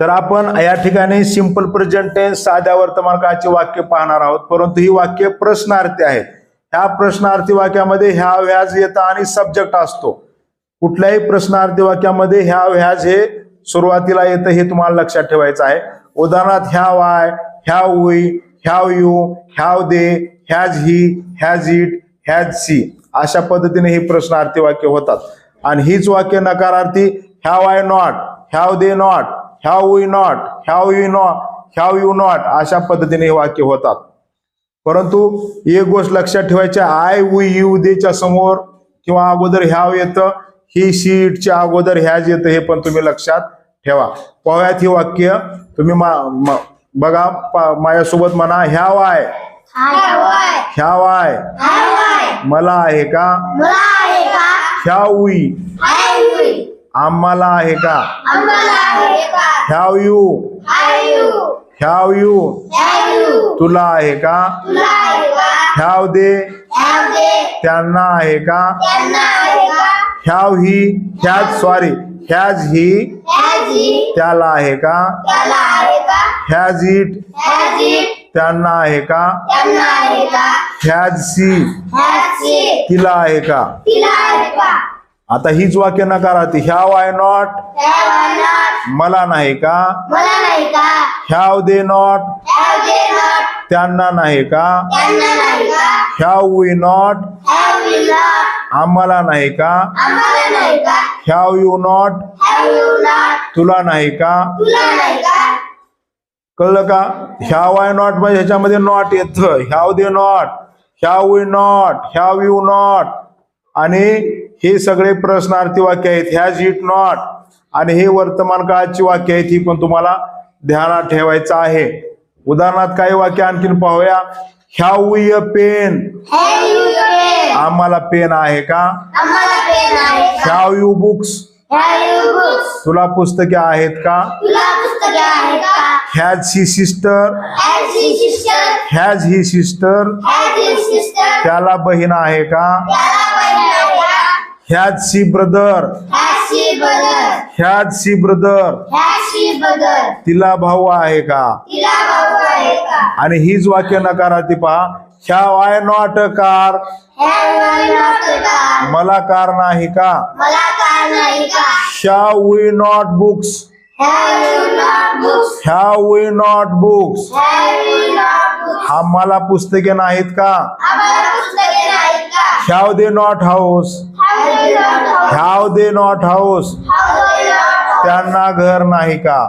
तर आपण या ठिकाणी सिंपल प्रेझेंट टेन्स साध्या वर्तमानकाळाची वाक्य पाहणार आहोत. परंतु ही वाक्य प्रश्नार्थी आहेत. ह्या प्रश्नार्थी वाक्यामध्ये ह्या व्याज येतं आणि सब्जेक्ट असतो. कुठल्याही प्रश्नार्थी वाक्यामध्ये ह्या व्याज हे सुरुवातीला येतं हे तुम्हाला लक्षात ठेवायचं आहे. उदाहरणार्थ have I have we have you have they has he has it has she. अशा पद्धतीने ही प्रश्नार्थी वाक्य होतात. आणि हीच वाक्य नकारार्थी have I not have they not have we not have you not have you not अशा पद्धतीने हे वाक्य होतात. परंतु एक गोष्ट लक्षात ठेवायची आय वी यू देच्या समोर किंवा अगोदर ह्याव येतं ही शीटच्या अगोदर ह्याज येतं हे पण तुम्ही लक्षात ठेवा. पाहूयात ही वाक्य. तुम्ही मा- म- बघा माझ्यासोबत म्हणा ह्याव आहे. ह्याव आहे. मला आहे का? ह्यावी आम्हाला आहे का ह्याव यू ह्याव यू तुला आहे का ह्याव दे त्यांना आहे का ह्याव ही ह्याज सॉरी ह्याज ही त्याला आहे का ह्याज इट त्यांना आहे का ह्याज सी तिला आहे का आता हीच वाक्य नकारार्थी ह्याव आय नॉट मला नाही का? मला नाही का? Have they not? त्यांना नाही का? त्यांना नाही का? Have we not? आम्हाला नाही का? आम्हाला नाही का? ह्याव यू नॉट तुला नाही का? कळलं का? ह्याव आय नॉट म्हणजे ह्याच्यामध्ये नॉट येतं. Have they not have we not have you not आणि हे सगळे प्रश्नार्थी वाक्य आहेत. ह्याज इट नॉट आणि हे वर्तमान काळाची वाक्य आहेत ही पण तुम्हाला ध्यानात ठेवायचं आहे. उदाहरणार्थ काही वाक्य आणखीन पाहूया. We a pen? आम्हाला पेन आहे का? Have you books? तुला पुस्तके आहेत का? तुला पुस्तके आहे का? Has he sister? Has he sister? त्याला बहीण आहे का? Has she brother? Has she brother? तिला भाऊ आहे का? आणि हीच वाक्य नकारार्थी पहा. Have I not a car? मला कार नाही का? मला कार नाही का? Have we not books? Have we not books. books? आम्हाला पुस्तके नाहीत का? आम्हाला पुस्तके नाहीत का? Have they not house. Have they not house. त्यांना घर नाही का?